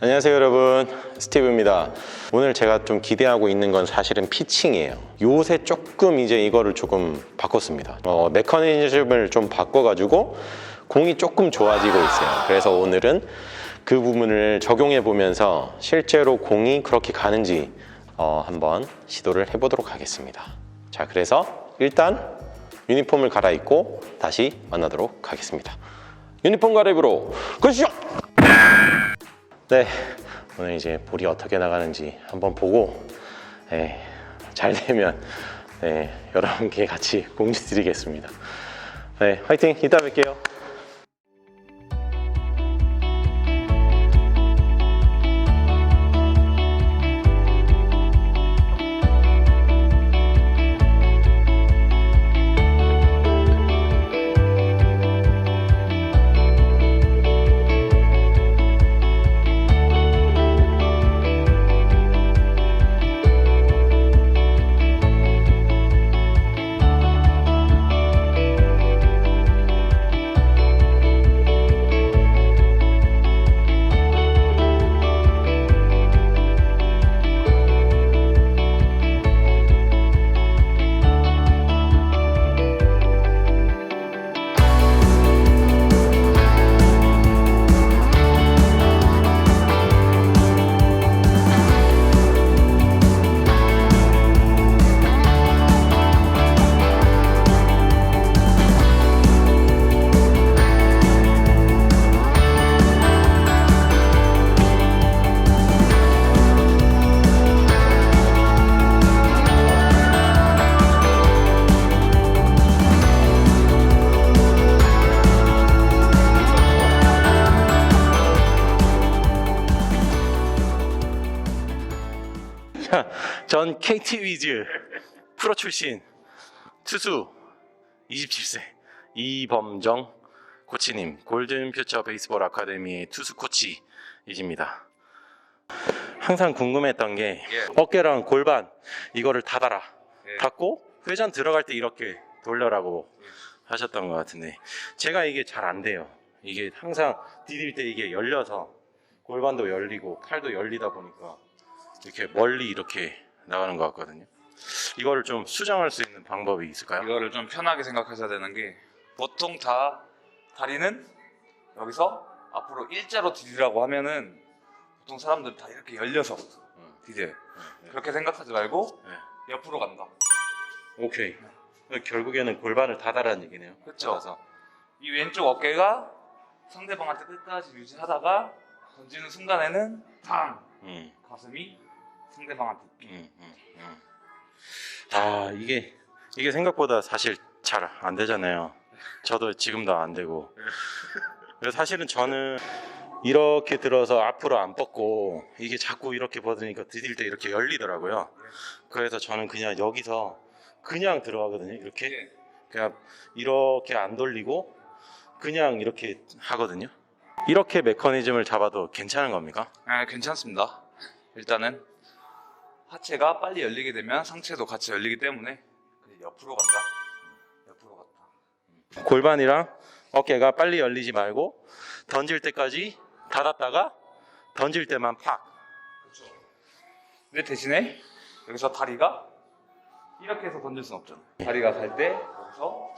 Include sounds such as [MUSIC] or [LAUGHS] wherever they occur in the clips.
안녕하세요 여러분. 스티브입니다. 오늘 제가 좀 기대하고 있는 건 사실은 피칭이에요. 요새 조금 이제 이거를 조금 바꿨습니다. 어, 메커니즘을 좀 바꿔가지고 공이 조금 좋아지고 있어요. 그래서 오늘은 그 부분을 적용해 보면서 실제로 공이 그렇게 가는지 어, 한번 시도를 해보도록 하겠습니다. 자 그래서 일단 유니폼을 갈아입고 다시 만나도록 하겠습니다 유니폼 갈아입으러 가시죠 네, 오늘 이제 볼이 어떻게 나가는지 한번 보고 네, 잘 되면 네, 여러분께 같이 공지 드리겠습니다. 네, 화이팅! 이따 뵐게요. 전 KT 위즈 프로 출신 투수 27세 이범정 코치님 골든 퓨처 베이스볼 아카데미의 투수 코치이십니다. 항상 궁금했던 게 예. 어깨랑 골반 이거를 닫아라. 예. 닫고 회전 들어갈 때 이렇게 돌려라고 하셨던 것 같은데 제가 이게 잘 안 돼요. 이게 항상 디딜 때 이게 열려서 골반도 열리고 팔도 열리다 보니까 이렇게 멀리 이렇게 나가는 것 같거든요. 이거를 좀 수정할 수 있는 방법이 있을까요? 이거를 좀 편하게 생각하셔야 되는 게 보통 다 다리는 여기서 앞으로 일자로 디디라고 하면은 보통 사람들 다 이렇게 열려서 음. 디뎌요. 그렇게 생각하지 말고 네. 옆으로 간다. 오케이. 결국에는 골반을 닫아라는 얘기네요. 그쵸. 닫아서. 이 왼쪽 어깨가 상대방한테 끝까지 유지하다가 던지는 순간에는 탕 음, 가슴이 상대방한테 음, 음, 음. 아 이게 이게 생각보다 사실 잘 안 되잖아요. 저도 지금도 안 되고. 그래서 사실은 저는 이렇게 들어서 앞으로 안 뻗고 이게 자꾸 이렇게 뻗으니까 디딜 때 이렇게 열리더라고요. 그래서 저는 그냥 여기서 그냥 들어가거든요. 이렇게 예. 그냥 이렇게 안 돌리고 그냥 이렇게 하거든요. 이렇게 메커니즘을 잡아도 괜찮은 겁니까? 아, 괜찮습니다. 일단은 하체가 빨리 열리게 되면 상체도 같이 열리기 때문에 옆으로 간다. 옆으로 갔다. 골반이랑 어깨가 빨리 열리지 말고 던질 때까지 닫았다가 던질 때만 팍. 근데 대신에 여기서 다리가 이렇게 해서 던질 순 없잖아. 다리가 갈 때 여기서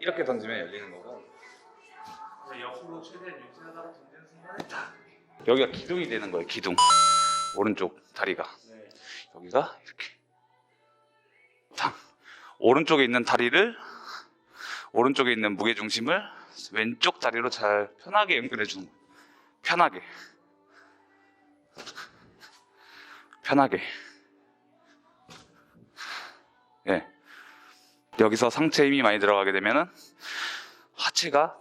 이렇게 던지면 열리는 거고. 옆으로 최대한 유지하다가 던지는 순간에 딱. 여기가 기둥이 되는 거예요. 기둥. 오른쪽 다리가 여기가 이렇게. 탁. 오른쪽에 있는 다리를 오른쪽에 있는 무게 중심을 왼쪽 다리로 잘 편하게 연결해 주는 거예요. 편하게. 편하게. 예. 여기서 상체 힘이 많이 들어가게 되면은 하체가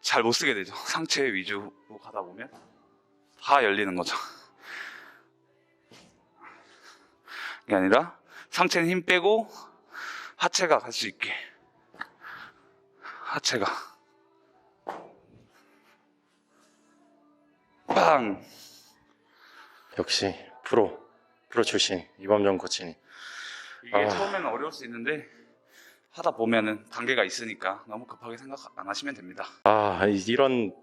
잘 못 쓰게 되죠. 상체 위주로 가다 보면 다 열리는 거죠. 게 아니라 상체는 힘 빼고 하체가 갈 수 있게. 하체가. 빵! 역시 프로 프로 출신 이범정 코치님. 이게 아. 처음에는 어려울 수 있는데 하다 보면은 단계가 있으니까 너무 급하게 생각 안 하시면 됩니다. 아 이런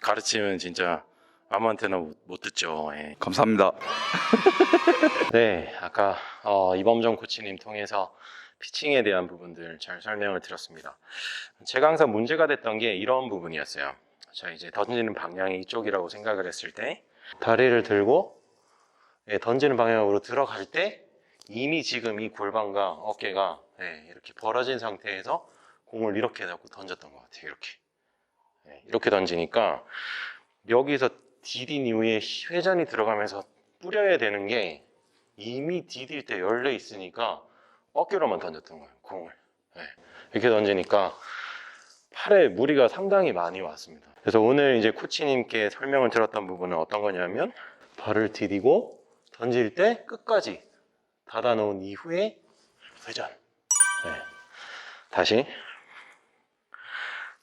가르침은 진짜 아무한테나 못, 못 듣죠. 예. 감사합니다. [LAUGHS] 네, 아까 어, 이범정 코치님 통해서 피칭에 대한 부분들 잘 설명을 드렸습니다. 제가 항상 문제가 됐던 게 이런 부분이었어요. 자, 이제 던지는 방향이 이쪽이라고 생각을 했을 때 다리를 들고 예, 던지는 방향으로 들어갈 때 이미 지금 이 골반과 어깨가 예, 이렇게 벌어진 상태에서 공을 이렇게 잡고 던졌던 것 같아요. 이렇게 예, 이렇게 던지니까 여기서 디딘 이후에 회전이 들어가면서 뿌려야 되는 게 이미 디딜 때 열려 있으니까 어깨로만 던졌던 거예요 공을 네. 이렇게 던지니까 팔에 무리가 상당히 많이 왔습니다 그래서 오늘 이제 코치님께 설명을 들었던 부분은 어떤 거냐면 발을 디디고 던질 때 끝까지 닫아 놓은 이후에 회전 네. 다시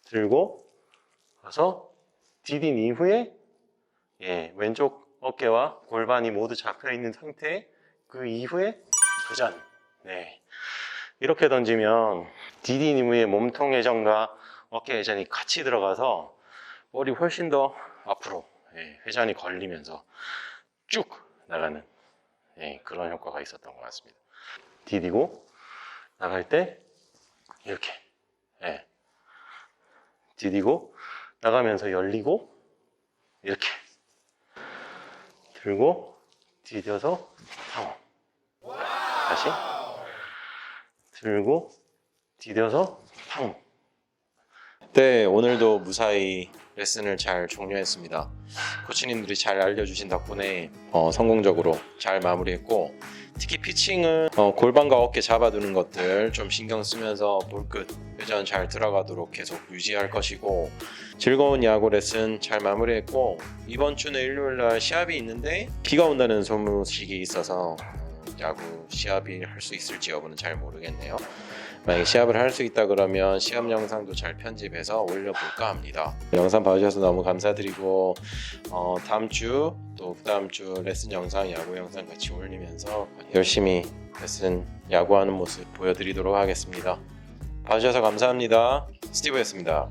들고 가서 디딘 이후에 예, 왼쪽 어깨와 골반이 모두 잡혀 있는 상태 그 이후에 회전. 네. 이렇게 던지면 이후에 몸통 회전과 어깨 회전이 같이 들어가서 볼이 훨씬 더 앞으로 예, 회전이 걸리면서 쭉 나가는 예, 그런 효과가 있었던 것 같습니다. 디디고 나갈 때 이렇게 예. 디디고 나가면서 열리고 이렇게 들고 디뎌서 상어. 다시. 들고 디뎌서 상어. 네 오늘도 무사히 레슨을 잘 종료했습니다. 코치님들이 잘 알려주신 덕분에 어, 성공적으로 잘 마무리했고 특히 피칭은 어, 골반과 어깨 잡아두는 것들 좀 신경 쓰면서 볼끝 회전 잘 들어가도록 계속 유지할 것이고 즐거운 야구 레슨 잘 마무리했고 이번 주는 일요일 날 시합이 있는데 비가 온다는 소식이 있어서 야구 시합이 할 수 있을지 여부는 잘 모르겠네요. 만약에 시합을 할 수 있다 그러면 시합 영상도 잘 편집해서 올려볼까 합니다. 영상 봐주셔서 너무 감사드리고 어, 다음 주 또 그다음 주 레슨 영상, 야구 영상 같이 올리면서 열심히 레슨 야구하는 모습 보여드리도록 하겠습니다. 봐주셔서 감사합니다. 스티브였습니다.